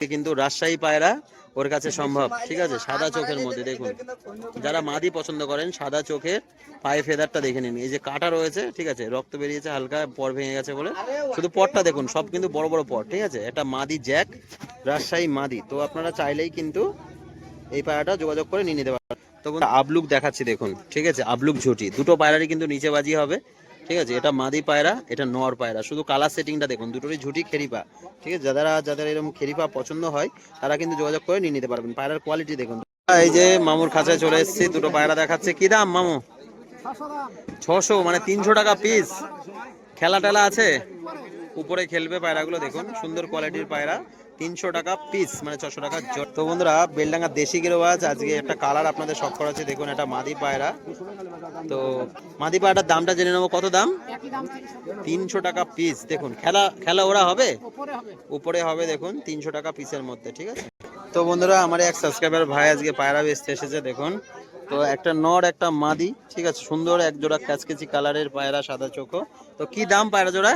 কিন্তু রাজশাহী পায়রা ওর কাছে সম্ভব। ঠিক আছে সাদা চোখের মধ্যে দেখুন। যারা মাদি পছন্দ করেন সাদা চোখের পায়ে ফেদারটা দেখে নিন। এই যে কাটা রয়েছে ঠিক আছে রক্ত বেরিয়েছে হালকা পর ভেঙে গেছে বলে। শুধু পরটা দেখুন সব কিন্তু বড় বড় পর ঠিক আছে? এটা মাদি জ্যাক রাজশাহী মাদি। তো আপনারা চাইলেই কিন্তু এই পায়রাটা যোগাযোগ করে নিয়ে নিতে পারেন। তখন আবলুক দেখাচ্ছি দেখুন ঠিক আছে আবলুক ঝুটি। দুটো পায়রারই কিন্তু নিচে বাজি হবে। ঠিক আছে? এটা মাদি পায়রা, এটা নর পায়রা। শুধু কালার সেটিংটা দেখুন, দুটোরই ঝুটি খেরিপা, ঠিক আছে? যারা, যাদের এরকম খেরিপা পছন্দ হয়, তারা কিন্তু যোগাযোগ করে নিয়ে নিতে পারবেন। পায়রার কোয়ালিটি দেখুন। এই যে মামুর খাঁচায় চলে এসেছি, দুটো পায়রা দেখাচ্ছে। কি দাম মামু? ছশো মানে তিনশো টাকা পিস খেলা টেলা আছে? উপরে খেলবে পায়রাগুলো, দেখুন। সুন্দর কোয়ালিটির পায়রা। তিনশো টাকা পিস মানে ছশো টাকা তো বন্ধুরা, বেলডাঙ্গা দেশি গেরোয়াজ, আজকে একটা কালার আপনাদের শখ করা আছে, দেখুন এটা মাদি পায়রা। তো মাদি পায়রাটার দামটা জেনে নেব, কত দাম? তিনশো টাকা পিস দেখুন, খেলা খেলা ওরা হবে? উপরে হবে, দেখুন, তিনশো টাকা পিসের মধ্যে, ঠিক আছে? তো বন্ধুরা, আমার এক সাবস্ক্রাইবার ভাই আজকে পায়রা বেচতে এসেছে, দেখুন। তো একটা নর, একটা মাদি, ঠিক আছে? সুন্দর এক জোড়া ক্যাচকেচি কালারের পায়রা, সাদা চোখো। তো কি দাম পায়রা জোড়া?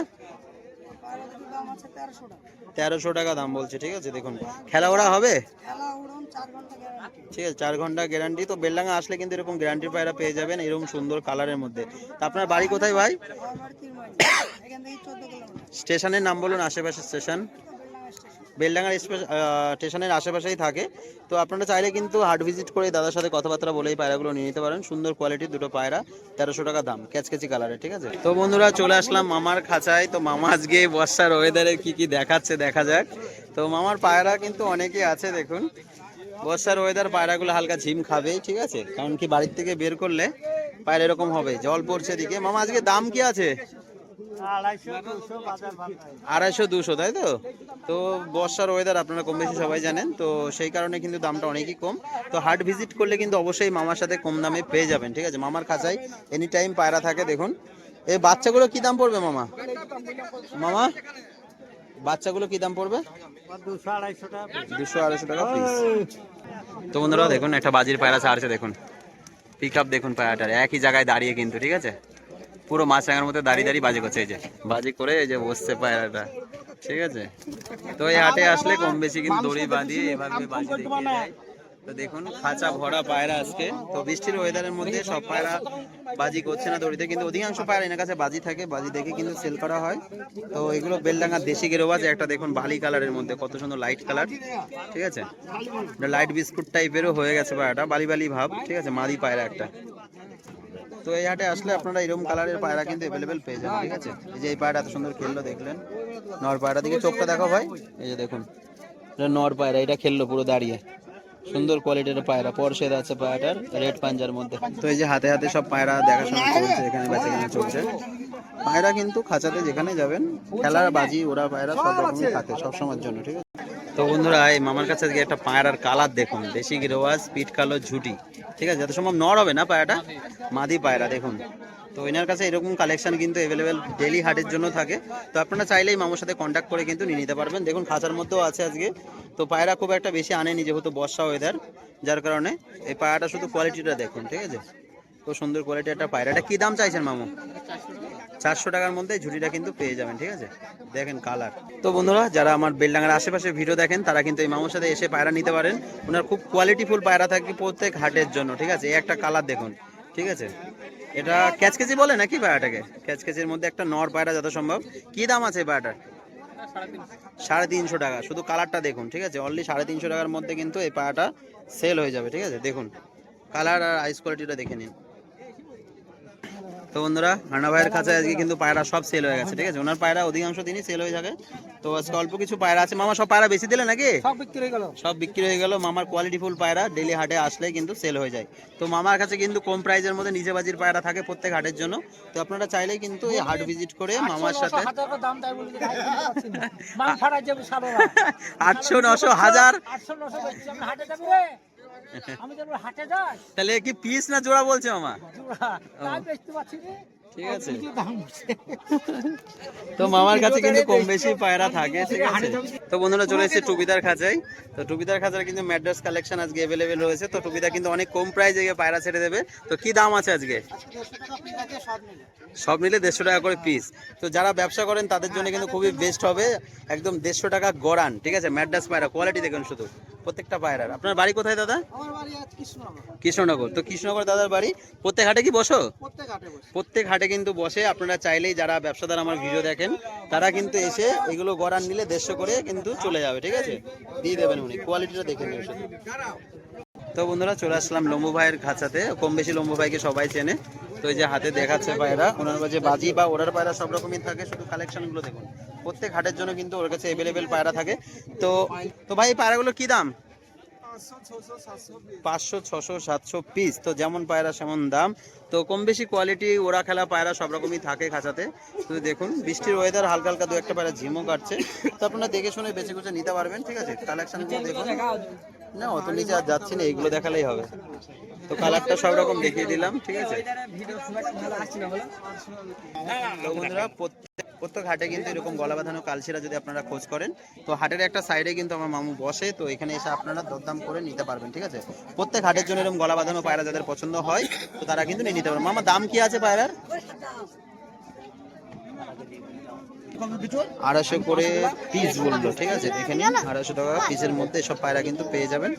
তেরোশো টাকা দাম বলছে ঠিক আছে? দেখুন খেলা ওরা হবে? ঠিক আছে চার ঘণ্টা গ্যারান্টি তো বেলডাঙ্গা আসলে কিন্তু এরকম গ্যারান্টি পায়রা পেয়ে যাবেন এরকম সুন্দর কালারের মধ্যে। তা আপনার বাড়ি কোথায় ভাই? স্টেশনের নাম বলুন আশেপাশের স্টেশন। বেলডাঙ্গার স্টেশনের আশেপাশেই থাকে। তো আপনারা চাইলে কিন্তু হাট ভিজিট করে দাদার সাথে কথাবার্তা বলে এই পায়রাগুলো নিয়ে নিতে পারেন। সুন্দর কোয়ালিটির দুটো পায়রা, তেরোশো টাকা দাম ক্যাচকেচি কালারের ঠিক আছে? তো বন্ধুরা, চলে আসলাম মামার খাঁচায়। তো মামা আজকে বর্ষার ওয়েদারে কি কি দেখাচ্ছে, দেখা যাক। তো মামার পায়রা কিন্তু অনেকেই আছে, দেখুন। বর্ষার ওয়েদার পায়রাগুলো হালকা ঝিম খাবেই ঠিক আছে? কারণ কি বাড়ির থেকে বের করলে পায়রা এরকম হবে, জল পড়ছে দিকে মামা, আজকে দাম কি আছে? আড়াইশো দুশো, তাই তো? তো বর্ষার ওয়েদার আপনারা কম বেশি সবাই জানেন, তো সেই কারণে কিন্তু দামটা অনেকই কম। তো হাট ভিজিট করলে কিন্তু অবশ্যই মামার সাথে কম দামে পেয়ে যাবেন, ঠিক আছে? মামার খাঁচায় এনি টাইম পায়রা থাকে, দেখুন। এই বাচ্চাগুলো কি দাম পড়বে, মামা? মামা, বাচ্চাগুলো কি দাম পড়বে? দুশো আড়াইশো টাকা তো বন্ধুরা, দেখুন, একটা বাজির পায়রা ছাড়ছে, দেখুন। পিক আপ দেখুন পায়রাটার। একই জায়গায় দাঁড়িয়ে কিন্তু, ঠিক আছে? পুরো মাছ রাঙার মধ্যে দাঁড়িয়ে দাঁড়িয়ে বাজে করছে, এই যে। বাজে করে এই যে বসছে পায়রাটা। ঠিক আছে? তো এই হাটে আসলে কম বেশি কিন্তু দড়ি বাঁধিয়ে এভাবে বাজি দেখিয়ে। তো দেখুন, খাঁচা ভরা পায়রা আজকে। তো বৃষ্টির ওয়েদারের মধ্যে সব পায়রা বাজি করছে না দড়িতে, কিন্তু অধিকাংশ পায়রা এনার কাছে বাজি থাকে, বাজি দেখে কিন্তু সেল করা হয়। তো এগুলো বেলডাঙ্গার দেশি গেরোবাজ একটা দেখুন বালি কালারের মধ্যে, কত সুন্দর লাইট কালার ঠিক আছে? লাইট বিস্কুট টাইপেরও হয়ে গেছে পায়রাটা, বালি বালি ভাব। ঠিক আছে? মাদি পায়রা একটা। তো এই হাটে আসলে আপনারা এরকম কালারের পায়রা কিন্তু অ্যাভেলেবেল পেয়ে যাবেন, ঠিক আছে? এই যে এই পায়রা এত সুন্দর খেললো, দেখলেন? নর পায়রা দিকে চোখটা দেখো ভাই। এই যে দেখুন, এটা নর পায়রা, এটা খেললো পুরো দাঁড়িয়ে। সুন্দর কোয়ালিটির পায়রা পরশেদ আছে পায়রাটার রেড পাঞ্জার মধ্যে। তো এই যে হাতে হাতে সব পায়রা দেখাশোনা চলছে, এখানে বেচাকেনা চলছে। পায়রা কিন্তু খাঁচাতে যেখানে যাবেন, খেলার বাজি, ওরা পায়রা সব রকমই থাকে সবসময়ের জন্য, ঠিক আছে? তো বন্ধুরা, এই মামার কাছে আজকে একটা পায়রার কালার দেখুন। দেশি গিরোয়াজ, পিট কালো ঝুটি। ঠিক আছে, যত সম্ভব নর হবে না পায়রাটা? মাদি পায়রা, দেখুন। তো এনার কাছে এরকম কালেকশন কিন্তু অ্যাভেলেবেল ডেলি হাটের জন্য থাকে। তো আপনারা চাইলেই মামার সাথে কন্ট্যাক্ট করে কিন্তু নিয়ে নিতে পারবেন। দেখুন, খাঁচার মধ্যেও আছে আজকে। তো পায়রা খুব একটা বেশি আনেনি, যেহেতু বর্ষা ওয়েদার যার কারণে এই পায়রাটা শুধু কোয়ালিটিটা দেখুন, ঠিক আছে? খুব সুন্দর কোয়ালিটি একটা পায়রাটা কী দাম চাইছেন, মামু? চারশো টাকার মধ্যে ঝুড়িটা কিন্তু পেয়ে যাবেন, ঠিক আছে? দেখেন কালার। তো বন্ধুরা, যারা আমার বেলডাঙ্গার আশেপাশে ভিডিও দেখেন, তারা কিন্তু এই মামুর সাথে এসে পায়রা নিতে পারেন। ওনার খুব কোয়ালিটিফুল পায়রা থাকে প্রত্যেক হাটের জন্য, ঠিক আছে? এই একটা কালার দেখুন, ঠিক আছে? এটা ক্যাচকেচি বলে নাকি পায়রাটাকে? ক্যাচকেচির মধ্যে একটা নর পায়রা যত সম্ভব। কি দাম আছে পায়রাটার? সাড়ে তিনশো টাকা। শুধু কালারটা দেখুন, ঠিক আছে? অনলি সাড়ে তিনশো টাকার মধ্যে কিন্তু এই পায়রাটা সেল হয়ে যাবে, ঠিক আছে? দেখুন, কালার আর আইস কোয়ালিটিটা দেখে নিন। তো বন্ধুরা হান্না ভাইয়ের কাছে আজকে কিন্তু পায়রা সব সেল হয়ে গেছে ঠিক আছে? ওনার পায়রা অধিকাংশ দিনই সেল হয়ে থাকে। তো আজকে অল্প কিছু পায়রা আছে। মামা সব পায়রা বেশি দিলে নাকি? সব বিক্রি হয়ে গেল। সব বিক্রি হয়ে গেল। মামার কোয়ালিটি ফুল পায়রা ডেলি হাটে আসলে কিন্তু সেল হয়ে যায়। তো মামার কাছে কিন্তু কম প্রাইজের মধ্যে নিজে বাজির পায়রা থাকে প্রত্যেক হাটের জন্য। তো আপনারা চাইলেই কিন্তু এই হাট ভিজিট করে মামার সাথে আটশো নশো হাজার। আমি রে হাটে যাস তাহলে কি পিস না জোড়া বলছে মামা? ঠিক আছে। তো মামার কাছে কিন্তু কম বেশি পায়রা থাকে ঠিক আছে? তো বন্ধুরা চলে এসেছে টুপিদার খাঁচাই তো টুপিদার খাঁচার কিন্তু ম্যাড্রাস কালেকশন আজকে অ্যাভেলেবেল রয়েছে। তো টুপিদা কিন্তু অনেক কম প্রাইসে পায়রা ছেড়ে দেবে। তো কি দাম আছে আজকে? সব মিলে দেড়শো টাকা করে পিস তো যারা ব্যবসা করেন তাদের জন্য কিন্তু খুবই বেস্ট হবে। একদম দেড়শো টাকা গড়ান ঠিক আছে? ম্যাড্রাস পায়রা কোয়ালিটি দেখুন শুধু। প্রত্যেকটা পায়রার আপনার বাড়ি কোথায় দাদা? কৃষ্ণনগর। তো কৃষ্ণনগর দাদার বাড়ি? প্রত্যেক হাটে কি বসো? প্রত্যেক হাটে কিন্তু বসে। আপনারা চাইলেই যারা ব্যবসাদার আমার ভিডিও দেখেন তারা কিন্তু এসে এগুলো গড়ান নিলে দেশ করে কিন্তু চলে যাবে ঠিক আছে? দিয়ে দেবেন উনি। কোয়ালিটিটা দেখে নেবেন তো বন্ধুরা চলে আসলাম লম্বু ভাইয়ের খাঁচাতে। কম বেশি লম্বু ভাইকে সবাই চেনে। তো এই যে হাতে দেখাচ্ছে পায়রা ওনার কাছে বাজি বা ওরার পায়রা সব রকমই থাকে, শুধু কালেকশনগুলো দেখুন। প্রত্যেক হাটের জন্য কিন্তু ওর কাছে অ্যাভেলেবেল পায়রা থাকে। তো তো ভাই পায়রাগুলো কি দাম? পাঁচশো, ছশো, সাতশো পিস তো যেমন পায়রা, সেমন দাম। তো কম বেশি কোয়ালিটি ওরা খেলা পায়রা সব রকমই থাকে খাঁচাতে। তো দেখুন, বৃষ্টির ওয়েদার হালকা হালকা দু একটা পায়রা ঝিমও কাটছে তো আপনারা দেখে শুনে বেছে কুচে নিতে পারবেন, ঠিক আছে? কালেকশনগুলো দেখুন। না অত নিচে আর যাচ্ছি না এইগুলো দেখালেই হবে। তো কালারটা সব রকম দেখিয়ে দিলাম ঠিক আছে? বন্ধুরা প্রত্যেক হাটে কিন্তু এরকম গলা বাঁধানো কালচিরা যদি আপনারা খোঁজ করেন তো হাটের একটা সাইডে কিন্তু আমার মামু বসে তো এখানে এসে আপনারা দরদাম করে নিতে পারবেন ঠিক আছে? প্রত্যেক হাটের জন্য এরকম গলা বাঁধানো পায়রা যাদের পছন্দ হয় তো তারা কিন্তু নিয়ে নিতে পারবেন মামা দাম কি আছে পায়রার? আড়াইশো করে পিস বলল ঠিক আছে? দেখে নিন আড়াইশো টাকা পিসের মধ্যে সব পায়রা কিন্তু পেয়ে যাবেন।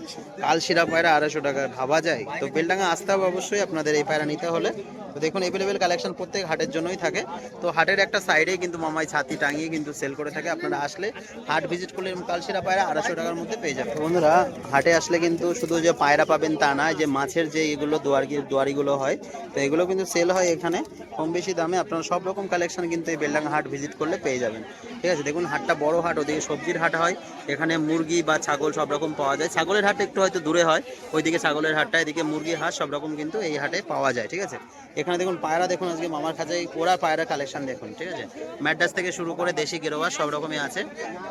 কালশিরা পায়রা আড়াইশো টাকা ভাবা যায়। তো বেলডাঙ্গা আসতে হবে অবশ্যই আপনাদের এই পায়রা নিতে হলে। তো দেখুন এভেলেবেল কালেকশন প্রত্যেক হাটের জন্যই থাকে। তো হাটের একটা সাইডেই কিন্তু মামাই ছাতি টাঙিয়ে কিন্তু সেল করে থাকে। আপনারা আসলে হাট ভিজিট করলে কালশিরা পায়রা আড়াইশো টাকার মধ্যে পেয়ে যাবেন। বন্ধুরা হাটে আসলে কিন্তু শুধু যে পায়রা পাবেন তা না যে মাছের যে এগুলো দোয়ারি দোয়ারিগুলো হয় তো এগুলো কিন্তু সেল হয় এখানে। কম বেশি দামে আপনারা সব রকম কালেকশন কিন্তু এই বেলডাঙ্গা হাট ভিজিট করলে পেয়ে যাবেন। ঠিক আছে, দেখুন হাটটা বড় হাট, ওদিকে সবজির হাট হয়, এখানে মুরগি বা ছাগল সব রকম পাওয়া যায়। ছাগলের হাট একটু হয়তো দূরে হয়, ওইদিকে ছাগলের হাটটা, এদিকে মুরগির হাট সব রকম কিন্তু এই হাটে পাওয়া যায়, ঠিক আছে? এখানে দেখুন পায়রা, দেখুন আজকে মামার কাছে ওরা পায়রা কালেকশন দেখুন, ঠিক আছে? ম্যাডাস থেকে শুরু করে দেশি গেরোয়া সব রকমই আছে।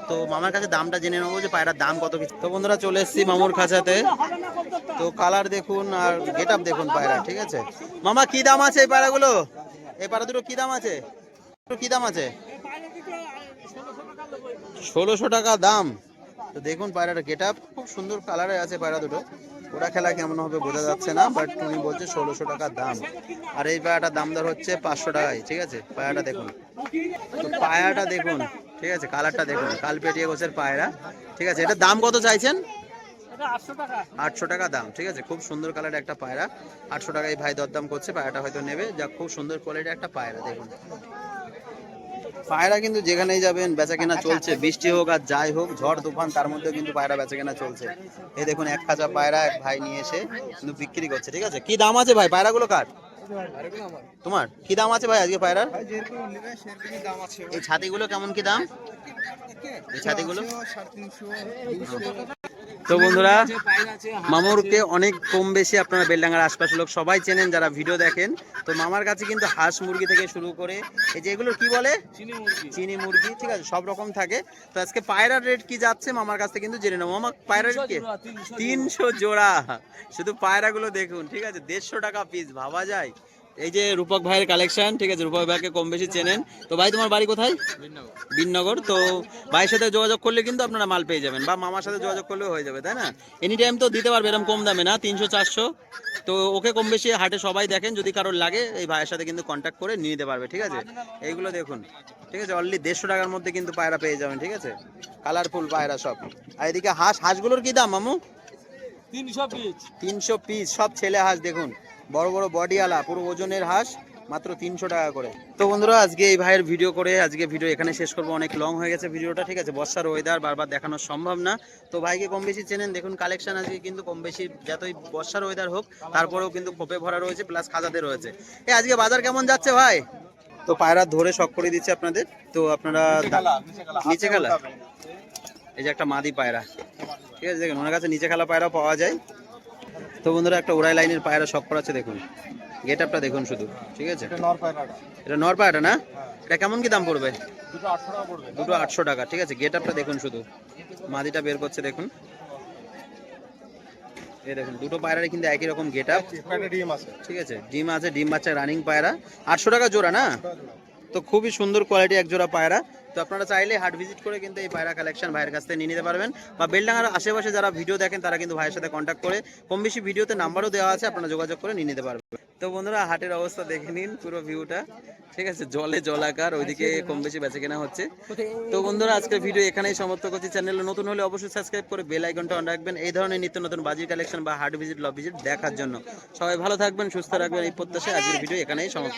তো মামার কাছে দামটা জেনে নেব যে পায়রার দাম কত কিছু তো বন্ধুরা চলে এসেছি মামুর খাঁচাতে। তো কালার দেখুন আর গেট আপ দেখুন পায়রা, ঠিক আছে? মামা, কি দাম আছে এই পায়রাগুলো? এই পায়রা দুটো কি দাম আছে? কি দাম আছে? ষোলোশো টাকা দাম। তো দেখুন পায়রাটা গেট আপ খুব সুন্দর কালারে আছে পায়রা দুটো। ওরা খেলা কেমন হবে বোঝা যাচ্ছে না বাট তুমি বলছে ষোলোশো টাকা দাম। আর এই পায়াটার দাম দর হচ্ছে পাঁচশো টাকায় ঠিক আছে? পায়াটা দেখুন। তো পায়াটা দেখুন ঠিক আছে? কালারটা দেখুন কালপেটিয়া গোছের পায়রা ঠিক আছে? এটার দাম কত চাইছেন? এটা 800 টাকা। আটশো টাকা দাম ঠিক আছে? খুব সুন্দর কালারের একটা পায়রা। আটশো টাকায় ভাই দরদাম করছে পায়রাটা হয়তো নেবে। যা খুব সুন্দর কোয়ালিটির একটা পায়রা দেখুন। পায়রা কিন্তু যেখানেই যাবেন বেচা কেনা চলছে। বৃষ্টি হোক আর যাই হোক ঝড় তুফান তার মধ্যে কিন্তু পায়রা বেচা কেনা চলছে। এই দেখুন এক খাঁচা পায়রা এক ভাই নিয়ে এসে কিন্তু বিক্রি করছে ঠিক আছে? কি দাম আছে ভাই? পায়রাগুলো কার? তোমার? কি দাম আছে ভাই আজকে পায়রার? এই ছাতিগুলো কেমন কি দাম? এই ছাতিগুলো? তো বন্ধুরা মামুরকে অনেক কম বেশি আপনারা বেলডাঙ্গার আশপাশের লোক সবাই চেনেন যারা ভিডিও দেখেন। তো মামার কাছে কিন্তু হাঁস মুরগি থেকে শুরু করে এই যে এগুলো কি বলে? চিনি মুরগি। ঠিক আছে সব রকম থাকে। তো আজকে পায়রার রেট কি যাচ্ছে মামার কাছ কিন্তু জেনে নেব মামা পায়রার রেট কি? তিনশো জোড়া শুধু পায়রাগুলো দেখুন ঠিক আছে দেড়শো টাকা পিস ভাবা যায়। এই যে রূপক ভাইয়ের কালেকশন ঠিক আছে রূপক ভাইকে কম বেশি চেনেন। তো ভাই তোমার বাড়ি কোথায়? বিননগর তো ভাইয়ের সাথে যোগাযোগ করলে কিন্তু আপনারা মাল পেয়ে যাবেন বা মামার সাথে যোগাযোগ করলেও হয়ে যাবে তাই না? এনি টাইম তো দিতে পারবে এরকম কম দামে না তিনশো চারশো। তো ওকে কম বেশি হাটে সবাই দেখেন যদি কারোর লাগে এই ভাইয়ের সাথে কিন্তু কন্ট্যাক্ট করে নিয়ে নিতে পারবে ঠিক আছে? এইগুলো দেখুন ঠিক আছে? অনলি দেড়শো টাকার মধ্যে কিন্তু পায়রা পেয়ে যাবেন ঠিক আছে? কালারফুল পায়রা সব। আর এদিকে হাঁস হাঁসগুলোর কি দাম মামু? 300 পিস। তিনশো পিস সব ছেলে হাঁস দেখুন। বড় বড় বডিওয়ালা পুরো ওজনের হাঁস মাত্র তিনশো টাকা করে। তো বন্ধুরা আজকে এই ভাইয়ের ভিডিও করে আজকে ভিডিও এখানে শেষ করব। অনেক লং হয়ে গেছে ভিডিওটা ঠিক আছে? বর্ষার ওয়েদার বারবার দেখানো সম্ভব না। তো ভাইকে কম বেশি চেনেন দেখুন কালেকশন আজকে কিন্তু কম বেশি যতই বর্ষার ওয়েদার হোক তারপরেও কিন্তু খোপে ভরা রয়েছে প্লাস খাজাতে রয়েছে। এ আজকে বাজার কেমন যাচ্ছে ভাই? তো পায়রা ধরে শখ করে দিচ্ছে আপনাদের। তো আপনারা নিচে খেলা এই যে একটা মাদি পায়রা। ঠিক আছে দেখুন ওনার কাছে নিচে খেলা পায়রা পাওয়া যায়। তো বন্ধুরা একটা ওরাই লাইনের পায়রা শখ করাচ্ছে দেখুন। গেট আপটা দেখুন শুধু ঠিক আছে? এটা নর পায়রা না? এটা কেমন কি দাম পড়বে? দুটো আটশো টাকা ঠিক আছে? গেট আপটা দেখুন শুধু। মাদিটা বের করছে দেখুন। এই দেখুন দুটো পায়রারই কিন্তু একই রকম গেট আপ ঠিক আছে? ডিম আছে ডিম বাচ্চা রানিং পায়রা। আটশো টাকা জোড়া না? তো খুবই সুন্দর কোয়ালিটি এক জোড়া পায়রা। তো আপনারা চাইলে হাট ভিজিট করে কিন্তু এই পায়রা কালেকশন ভাইয়ের কাছ থেকে নিয়ে নিতে পারবেন। বা বেলডাঙ্গার আশেপাশে যারা ভিডিও দেখেন, তারা কিন্তু ভাইয়ের সাথে কন্ট্যাক্ট করে কম বেশি ভিডিওতে নাম্বারও দেওয়া আছে, আপনারা যোগাযোগ করে নিয়ে নিতে পারবেন। তো বন্ধুরা, হাটের অবস্থা দেখে নিন পুরো ভিউটা ঠিক আছে, জলে জলাকার ওইদিকে কম বেশি বেঁচে কেনা হচ্ছে। তো বন্ধুরা, আজকের ভিডিও এখানেই সমাপ্ত করছি। চ্যানেলে নতুন হলে অবশ্যই সাবস্ক্রাইব করে বেল আইকনটা অন রাখবেন এই ধরনের নিত্য নতুন বাজির কালেকশন বা হাট ভিজিট লব ভিজিট দেখার জন্য। সবাই ভালো থাকবেন, সুস্থ রাখবেন এই প্রত্যাশায় আজকের ভিডিও এখানেই সমাপ্ত।